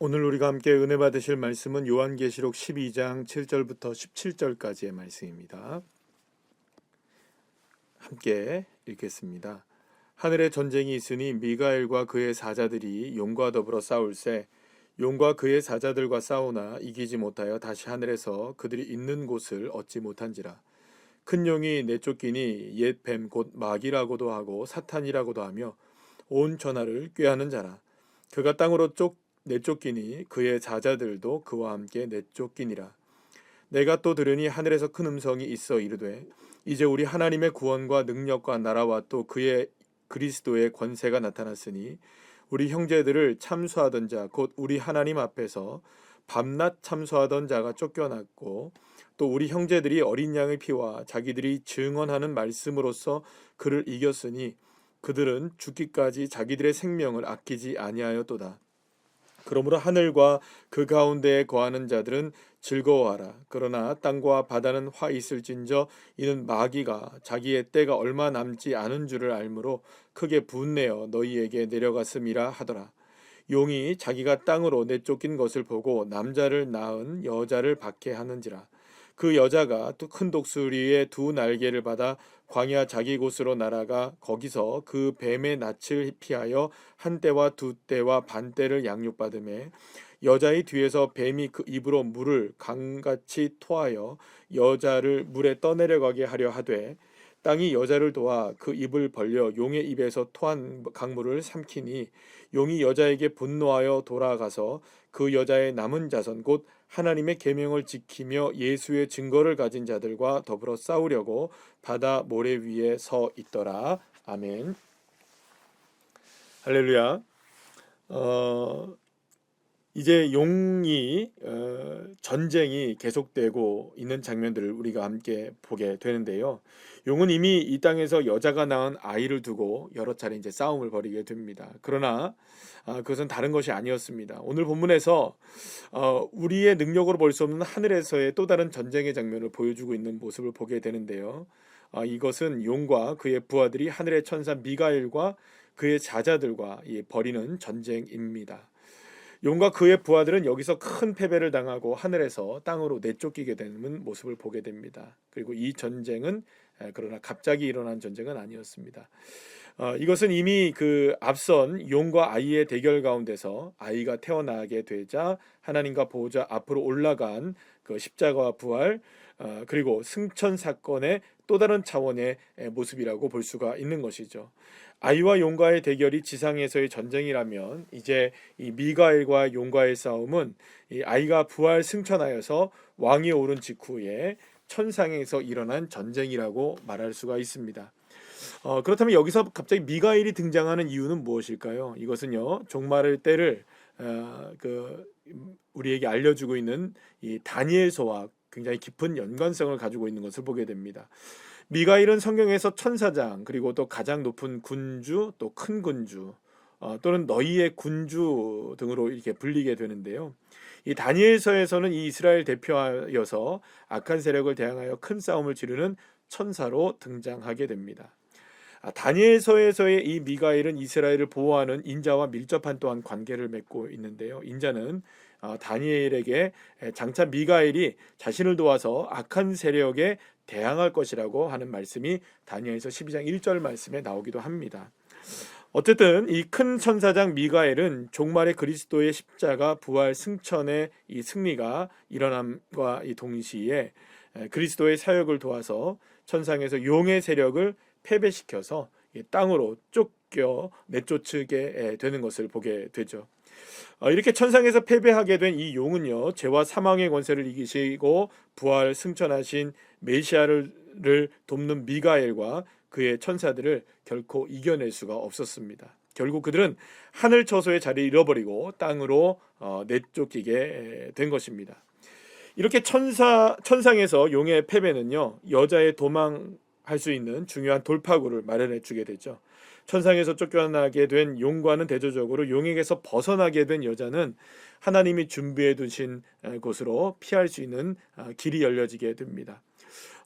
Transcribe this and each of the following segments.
오늘 우리가 함께 은혜 받으실 말씀은 요한계시록 12장 7절부터 17절까지의 말씀입니다. 함께 읽겠습니다. 하늘에 전쟁이 있으니 미가엘과 그의 사자들이 용과 더불어 싸울새 용과 그의 사자들과 싸우나 이기지 못하여 다시 하늘에서 그들이 있는 곳을 얻지 못한지라 큰 용이 내쫓기니 옛 뱀 곧 마귀라고도 하고 사탄이라고도 하며 온 전하를 꾀하는 자라 그가 땅으로 쫓 내쫓기니 그의 사자들도 그와 함께 내쫓기니라 내가 또 들으니 하늘에서 큰 음성이 있어 이르되 이제 우리 하나님의 구원과 능력과 나라와 또 그의 그리스도의 권세가 나타났으니 우리 형제들을 참수하던 자 곧 우리 하나님 앞에서 밤낮 참수하던 자가 쫓겨났고 또 우리 형제들이 어린 양의 피와 자기들이 증언하는 말씀으로써 그를 이겼으니 그들은 죽기까지 자기들의 생명을 아끼지 아니하였도다. 그러므로 하늘과 그 가운데에 거하는 자들은 즐거워하라. 그러나 땅과 바다는 화 있을진저 이는 마귀가 자기의 때가 얼마 남지 않은 줄을 알므로 크게 분내어 너희에게 내려갔음이라 하더라. 용이 자기가 땅으로 내쫓긴 것을 보고 남자를 낳은 여자를 박해하는지라. 그 여자가 또 큰 독수리의 두 날개를 받아 광야 자기 곳으로 날아가 거기서 그 뱀의 낯을 피하여 한 때와 두 때와 반 때를 양육받음에 여자의 뒤에서 뱀이 그 입으로 물을 강같이 토하여 여자를 물에 떠내려가게 하려 하되 땅이 여자를 도와 그 입을 벌려 용의 입에서 토한 강물을 삼키니 용이 여자에게 분노하여 돌아가서 그 여자의 남은 자손 곧 하나님의 계명을 지키며 예수의 증거를 가진 자들과 더불어 싸우려고 바다 모래 위에 서 있더라. 아멘. 할렐루야. 어, 이제 용이 어, 전쟁이 계속되고 있는 장면들을 우리가 함께 보게 되는데요. 용은 이미 이 땅에서 여자가 낳은 아이를 두고 여러 차례 이제 싸움을 벌이게 됩니다. 그러나 아, 그것은 다른 것이 아니었습니다. 오늘 본문에서 어, 우리의 능력으로 볼 수 없는 하늘에서의 또 다른 전쟁의 장면을 보여주고 있는 모습을 보게 되는데요. 아, 이것은 용과 그의 부하들이 하늘의 천사 미가엘과 그의 자자들과 이 벌이는 전쟁입니다. 용과 그의 부하들은 여기서 큰 패배를 당하고 하늘에서 땅으로 내쫓기게 되는 모습을 보게 됩니다. 그리고 이 전쟁은 에, 그러나 갑자기 일어난 전쟁은 아니었습니다. 어, 이것은 이미 그 앞선 용과 아이의 대결 가운데서 아이가 태어나게 되자 하나님과 보호자 앞으로 올라간 그 십자가와 부활 어, 그리고 승천 사건의 또 다른 차원의 에, 모습이라고 볼 수가 있는 것이죠. 아이와 용과의 대결이 지상에서의 전쟁이라면 이제 이 미가엘과 용과의 싸움은 이 아이가 부활 승천하여서 왕이 오른 직후에 천상에서 일어난 전쟁이라고 말할 수가 있습니다. 어, 그렇다면 여기서 갑자기 미가엘이 등장하는 이유는 무엇일까요? 이것은요 종말의 때를 어, 그 우리에게 알려주고 있는 이 다니엘서와 굉장히 깊은 연관성을 가지고 있는 것을 보게 됩니다. 미가일은 성경에서 천사장 그리고 또 가장 높은 군주 또 큰 군주 어, 또는 너희의 군주 등으로 이렇게 불리게 되는데요. 이 다니엘서에서는 이 이스라엘 대표하여서 악한 세력을 대항하여 큰 싸움을 치르는 천사로 등장하게 됩니다. 아, 다니엘서에서의 이 미가엘은 이스라엘을 보호하는 인자와 밀접한 또한 관계를 맺고 있는데요. 인자는 어, 다니엘에게 장차 미가엘이 자신을 도와서 악한 세력에 대항할 것이라고 하는 말씀이 다니엘서 12장 1절 말씀에 나오기도 합니다. 어쨌든 이 큰 천사장 미가엘은 종말의 그리스도의 십자가 부활 승천의 이 승리가 일어남과 이 동시에 그리스도의 사역을 도와서 천상에서 용의 세력을 패배시켜서 땅으로 쫓겨 내쫓게 되는 것을 보게 되죠. 어, 이렇게 천상에서 패배하게 된 이 용은요 죄와 사망의 권세를 이기시고 부활 승천하신 메시아를 돕는 미가엘과 그의 천사들을 결코 이겨낼 수가 없었습니다. 결국 그들은 하늘 처소의 자리를 잃어버리고 땅으로 어, 내쫓기게 된 것입니다. 이렇게 천사 천상에서 용의 패배는요 여자의 도망 할 수 있는 중요한 돌파구를 마련해 주게 되죠. 천상에서 쫓겨나게 된 용과는 대조적으로 용에게서 벗어나게 된 여자는 하나님이 준비해 두신 곳으로 피할 수 있는 아, 길이 열려지게 됩니다.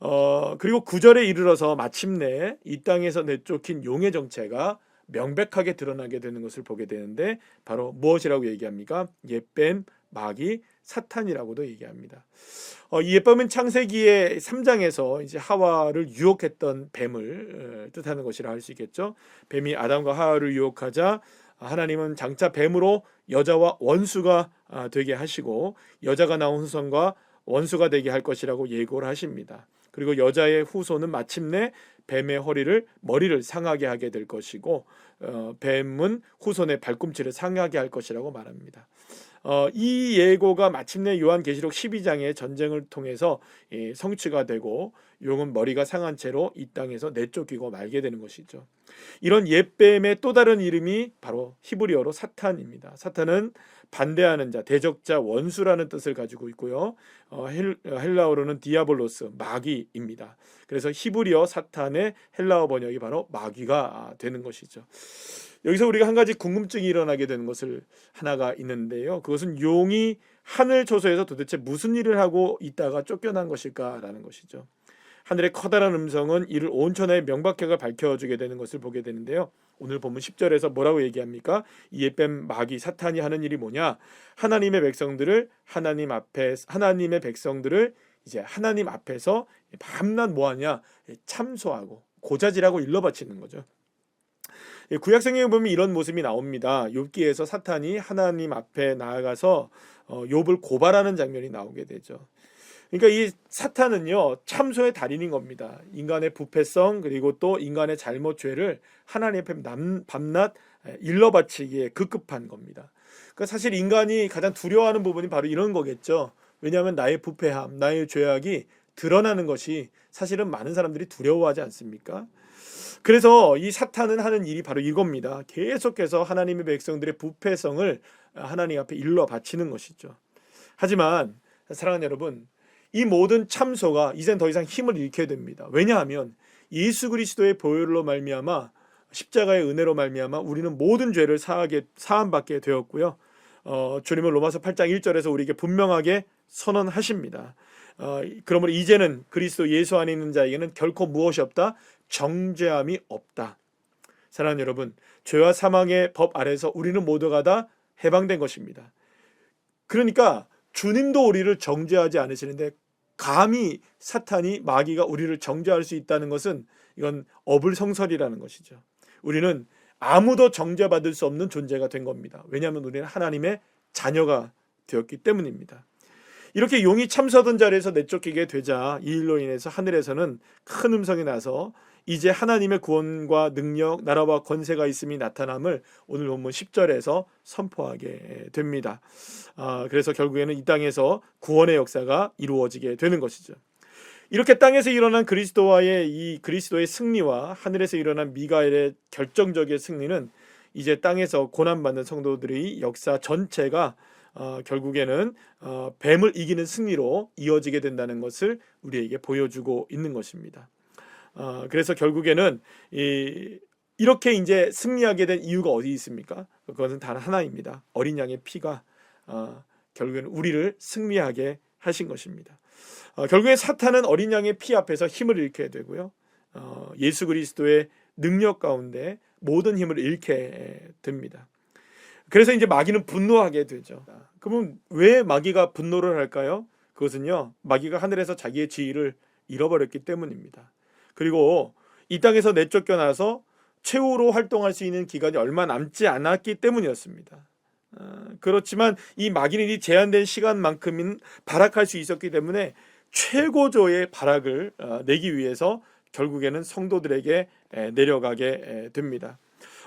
어, 그리고 구절에 이르러서 마침내 이 땅에서 내쫓긴 용의 정체가 명백하게 드러나게 되는 것을 보게 되는데 바로 무엇이라고 얘기합니까? 옛뱀, 마귀, 사탄이라고도 얘기합니다. 어, 이 옛뱀은 창세기의 3장에서 이제 하와를 유혹했던 뱀을 어, 뜻하는 것이라 할 수 있겠죠. 뱀이 아담과 하와를 유혹하자 하나님은 장차 뱀으로 여자와 원수가 아, 되게 하시고 여자가 나온 후손과 원수가 되게 할 것이라고 예고를 하십니다. 그리고 여자의 후손은 마침내 뱀의 허리를 머리를 상하게 하게 될 것이고 어, 뱀은 후손의 발꿈치를 상하게 할 것이라고 말합니다. 어, 이 예고가 마침내 요한계시록 12장의 전쟁을 통해서 예, 성취가 되고 용은 머리가 상한 채로 이 땅에서 내쫓기고 말게 되는 것이죠. 이런 옛뱀의 또 다른 이름이 바로 히브리어로 사탄입니다. 사탄은 반대하는 자, 대적자, 원수라는 뜻을 가지고 있고요. 어, 헬, 헬라어로는 디아볼로스, 마귀입니다. 그래서 히브리어 사탄의 헬라어 번역이 바로 마귀가 되는 것이죠. 여기서 우리가 한 가지 궁금증이 일어나게 되는 것을 하나가 있는데요. 그것은 용이 하늘 초소에서 도대체 무슨 일을 하고 있다가 쫓겨난 것일까라는 것이죠. 하늘의 커다란 음성은 이를 온천의 명박해가 밝혀주게 되는 것을 보게 되는데요. 오늘 보면 10절에서 뭐라고 얘기합니까? 이에뱀 마귀 사탄이 하는 일이 뭐냐? 하나님의 백성들을 하나님 앞에 하나님의 백성들을 이제 하나님 앞에서 밤낮 뭐하냐? 참소하고 고자질하고 일러 바치는 거죠. 예, 구약 성경에 보면 이런 모습이 나옵니다. 욥기에서 사탄이 하나님 앞에 나아가서 어, 욥을 고발하는 장면이 나오게 되죠. 그러니까 이 사탄은요 참소의 달인인 겁니다. 인간의 부패성 그리고 또 인간의 잘못 죄를 하나님 앞에 남, 밤낮 일러 바치기에 급급한 겁니다. 그러니까 사실 인간이 가장 두려워하는 부분이 바로 이런 거겠죠. 왜냐하면 나의 부패함, 나의 죄악이 드러나는 것이 사실은 많은 사람들이 두려워하지 않습니까? 그래서 이 사탄은 하는 일이 바로 이겁니다. 계속해서 하나님의 백성들의 부패성을 하나님 앞에 일러 바치는 것이죠. 하지만 사랑하는 여러분, 이 모든 참소가 이젠 더 이상 힘을 잃게 됩니다. 왜냐하면 예수 그리스도의 보혈로 말미암아 십자가의 은혜로 말미암아 우리는 모든 죄를 사하게 사함 받게 되었고요. 어, 주님은 로마서 8장 1절에서 우리에게 분명하게 선언하십니다. 어, 그러므로 이제는 그리스도 예수 안에 있는 자에게는 결코 무엇이 없다 정죄함이 없다. 사랑하는 여러분, 죄와 사망의 법 아래서 우리는 모두가 다 해방된 것입니다. 그러니까 주님도 우리를 정죄하지 않으시는데 감히 사탄이 마귀가 우리를 정죄할 수 있다는 것은 이건 어불성설이라는 것이죠. 우리는 아무도 정죄받을 수 없는 존재가 된 겁니다. 왜냐하면 우리는 하나님의 자녀가 되었기 때문입니다. 이렇게 용이 참서던 자리에서 내쫓기게 되자 이 일로 인해서 하늘에서는 큰 음성이 나서 이제 하나님의 구원과 능력, 나라와 권세가 있음이 나타남을 오늘 본문 10절에서 선포하게 됩니다. 아, 그래서 결국에는 이 땅에서 구원의 역사가 이루어지게 되는 것이죠. 이렇게 땅에서 일어난 그리스도와의 이 그리스도의 승리와 하늘에서 일어난 미가엘의 결정적인 승리는 이제 땅에서 고난받는 성도들의 역사 전체가 어, 결국에는 어, 뱀을 이기는 승리로 이어지게 된다는 것을 우리에게 보여주고 있는 것입니다. 어, 그래서 결국에는 이, 이렇게 이제 승리하게 된 이유가 어디 있습니까? 그것은 단 하나입니다. 어린 양의 피가 어, 결국에는 우리를 승리하게 하신 것입니다. 어, 결국에 사탄은 어린 양의 피 앞에서 힘을 잃게 되고요. 어, 예수 그리스도의 능력 가운데 모든 힘을 잃게 됩니다. 그래서 이제 마귀는 분노하게 되죠. 그러면 왜 마귀가 분노를 할까요? 그것은요, 마귀가 하늘에서 자기의 지위를 잃어버렸기 때문입니다. 그리고 이 땅에서 내쫓겨나서 최후로 활동할 수 있는 기간이 얼마 남지 않았기 때문이었습니다. 어, 그렇지만 이 마귀는 이 제한된 시간만큼은 발악할 수 있었기 때문에 최고조의 발악을 어, 내기 위해서 결국에는 성도들에게 에, 내려가게 에, 됩니다.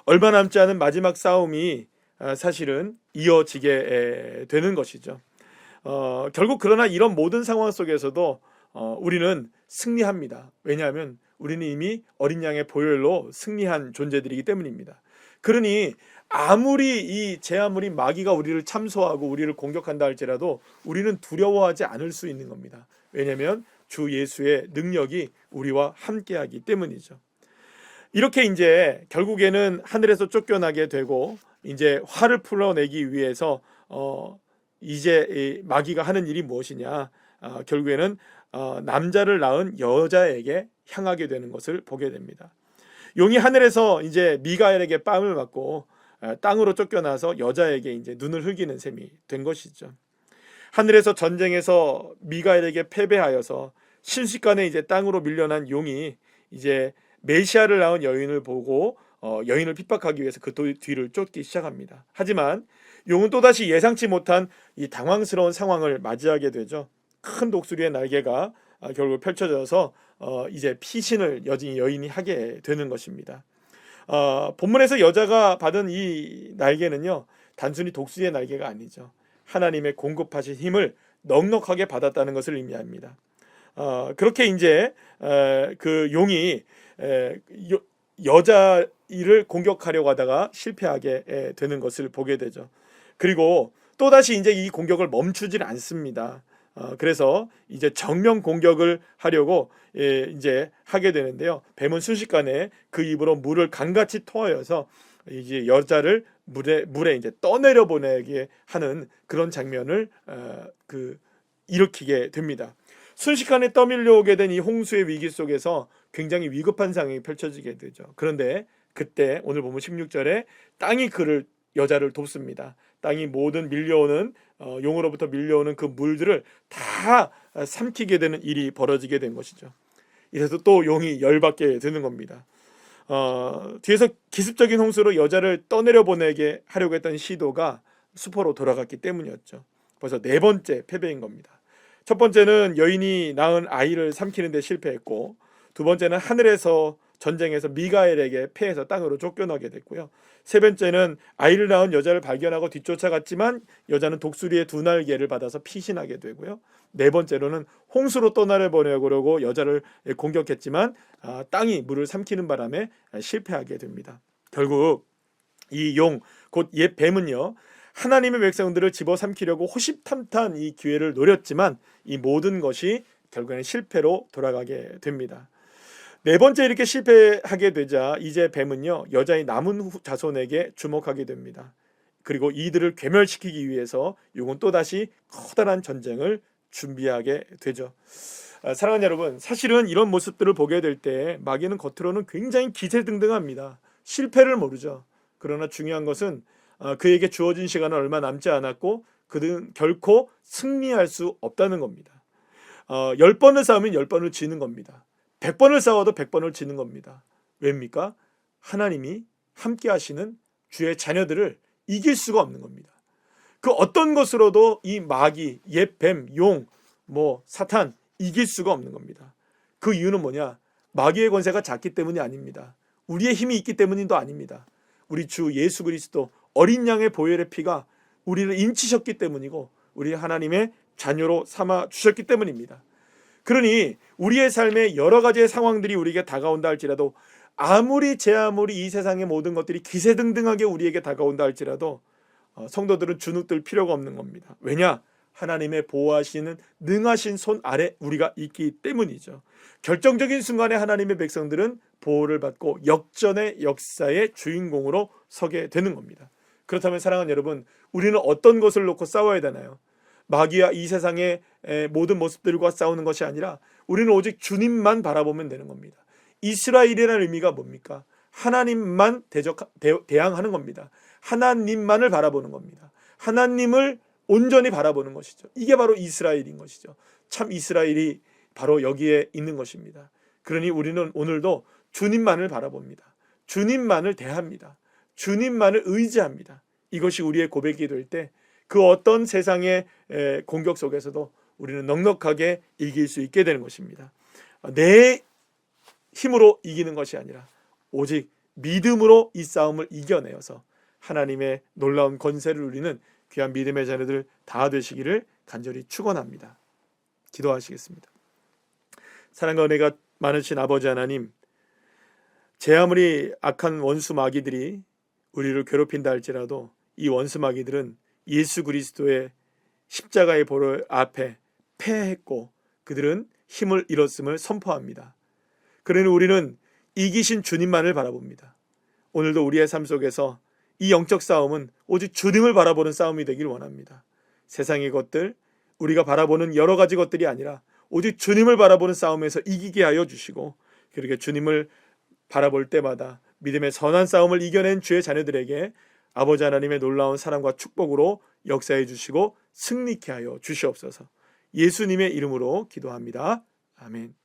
얼마 남지 않은 마지막 싸움이 어, 사실은 이어지게 에, 되는 것이죠. 어, 결국 그러나 이런 모든 상황 속에서도 어, 우리는 승리합니다. 왜냐하면 우리는 이미 어린 양의 보혈로 승리한 존재들이기 때문입니다. 그러니 아무리 이 제아무리 마귀가 우리를 참소하고 우리를 공격한다 할지라도 우리는 두려워하지 않을 수 있는 겁니다. 왜냐하면 주 예수의 능력이 우리와 함께하기 때문이죠. 이렇게 이제 결국에는 하늘에서 쫓겨나게 되고 이제 화를 풀어내기 위해서 어 이제 마귀가 하는 일이 무엇이냐? 어, 결국에는 어, 남자를 낳은 여자에게 향하게 되는 것을 보게 됩니다. 용이 하늘에서 이제 미가엘에게 뺨을 맞고 아, 땅으로 쫓겨나서 여자에게 이제 눈을 흘기는 셈이 된 것이죠. 하늘에서 전쟁에서 미가엘에게 패배하여서 순식간에 이제 땅으로 밀려난 용이 이제 메시아를 낳은 여인을 보고 어, 여인을 핍박하기 위해서 그 도- 뒤를 쫓기 시작합니다. 하지만 용은 또다시 예상치 못한 이 당황스러운 상황을 맞이하게 되죠. 큰 독수리의 날개가 아, 결국 펼쳐져서 어, 이제 피신을 여진 여인이 하게 되는 것입니다. 어, 본문에서 여자가 받은 이 날개는요 단순히 독수리의 날개가 아니죠. 하나님의 공급하신 힘을 넉넉하게 받았다는 것을 의미합니다. 어, 그렇게 이제 에, 그 용이 에, 여, 여자를 공격하려고 하다가 실패하게 에, 되는 것을 보게 되죠. 그리고 또 다시 이제 이 공격을 멈추질 않습니다. 어, 그래서 이제 정면 공격을 하려고 예, 이제 하게 되는데요. 뱀은 순식간에 그 입으로 물을 강같이 토하여서 이제 여자를 물에 물에 이제 떠내려 보내게 하는 그런 장면을 어, 그 일으키게 됩니다. 순식간에 떠밀려오게 된 이 홍수의 위기 속에서 굉장히 위급한 상황이 펼쳐지게 되죠. 그런데 그때 오늘 보면 16절에 땅이 그를 여자를 돕습니다. 땅이 모든 밀려오는 어, 용으로부터 밀려오는 그 물들을 다 어, 삼키게 되는 일이 벌어지게 된 것이죠. 이래서 또 용이 열받게 되는 겁니다. 어, 뒤에서 기습적인 홍수로 여자를 떠내려 보내게 하려고 했던 시도가 수포로 돌아갔기 때문이었죠. 벌써 네 번째 패배인 겁니다. 첫 번째는 여인이 낳은 아이를 삼키는 데 실패했고 두 번째는 하늘에서 전쟁에서 미가엘에게 패해서 땅으로 쫓겨나게 됐고요. 세 번째는 아이를 낳은 여자를 발견하고 뒤쫓아갔지만 여자는 독수리의 두 날개를 받아서 피신하게 되고요. 네 번째로는 홍수로 떠나려 보내려고 여자를 공격했지만 아, 땅이 물을 삼키는 바람에 실패하게 됩니다. 결국 이 용 곧 옛 뱀은요. 하나님의 백성들을 집어삼키려고 호시탐탐 이 기회를 노렸지만 이 모든 것이 결국에는 실패로 돌아가게 됩니다. 네 번째 이렇게 실패하게 되자 이제 뱀은요 여자의 남은 후- 자손에게 주목하게 됩니다. 그리고 이들을 괴멸시키기 위해서 용은 또 다시 커다란 전쟁을 준비하게 되죠. 아, 사랑하는 여러분, 사실은 이런 모습들을 보게 될 때 마귀는 겉으로는 굉장히 기세등등합니다. 실패를 모르죠. 그러나 중요한 것은 아, 그에게 주어진 시간은 얼마 남지 않았고 그는 결코 승리할 수 없다는 겁니다. 어, 10번을 싸우면 10번을 지는 겁니다. 100번을 싸워도 100번을 지는 겁니다. 왜입니까? 하나님이 함께 하시는 주의 자녀들을 이길 수가 없는 겁니다. 그 어떤 것으로도 이 마귀, 옛 뱀, 용, 뭐 사탄 이길 수가 없는 겁니다. 그 이유는 뭐냐? 마귀의 권세가 작기 때문이 아닙니다. 우리의 힘이 있기 때문도 아닙니다. 우리 주 예수 그리스도 어린 양의 보혈의 피가 우리를 인치셨기 때문이고 우리 하나님의 자녀로 삼아 주셨기 때문입니다. 그러니 우리의 삶에 여러 가지의 상황들이 우리에게 다가온다 할지라도 아무리 제 아무리 이 세상의 모든 것들이 기세등등하게 우리에게 다가온다 할지라도 어, 성도들은 주눅들 필요가 없는 겁니다. 왜냐? 하나님의 보호하시는 능하신 손 아래 우리가 있기 때문이죠. 결정적인 순간에 하나님의 백성들은 보호를 받고 역전의 역사의 주인공으로 서게 되는 겁니다. 그렇다면 사랑하는 여러분, 우리는 어떤 것을 놓고 싸워야 되나요? 마귀와 이 세상의 에, 모든 모습들과 싸우는 것이 아니라 우리는 오직 주님만 바라보면 되는 겁니다. 이스라엘이라는 의미가 뭡니까? 하나님만 대적 대, 대항하는 겁니다. 하나님만을 바라보는 겁니다. 하나님을 온전히 바라보는 것이죠. 이게 바로 이스라엘인 것이죠. 참 이스라엘이 바로 여기에 있는 것입니다. 그러니 우리는 오늘도 주님만을 바라봅니다. 주님만을 대합니다. 주님만을 의지합니다. 이것이 우리의 고백이 될 때 그 어떤 세상의 에, 공격 속에서도 우리는 넉넉하게 이길 수 있게 되는 것입니다. 내 힘으로 이기는 것이 아니라 오직 믿음으로 이 싸움을 이겨내어서 하나님의 놀라운 권세를 누리는 귀한 믿음의 자녀들 다 되시기를 간절히 축원합니다. 기도하시겠습니다. 사랑과 은혜가 많으신 아버지 하나님, 제 아무리 악한 원수 마귀들이 우리를 괴롭힌다 할지라도 이 원수 마귀들은 예수 그리스도의 십자가의 보혈 앞에 패했고 그들은 힘을 잃었음을 선포합니다. 그러니 우리는 이기신 주님만을 바라봅니다. 오늘도 우리의 삶 속에서 이 영적 싸움은 오직 주님을 바라보는 싸움이 되길 원합니다. 세상의 것들, 우리가 바라보는 여러 가지 것들이 아니라 오직 주님을 바라보는 싸움에서 이기게 하여 주시고 그렇게 주님을 바라볼 때마다 믿음의 선한 싸움을 이겨낸 주의 자녀들에게 아버지 하나님의 놀라운 사랑과 축복으로 역사해 주시고 승리케 하여 주시옵소서. 예수님의 이름으로 기도합니다. 아멘.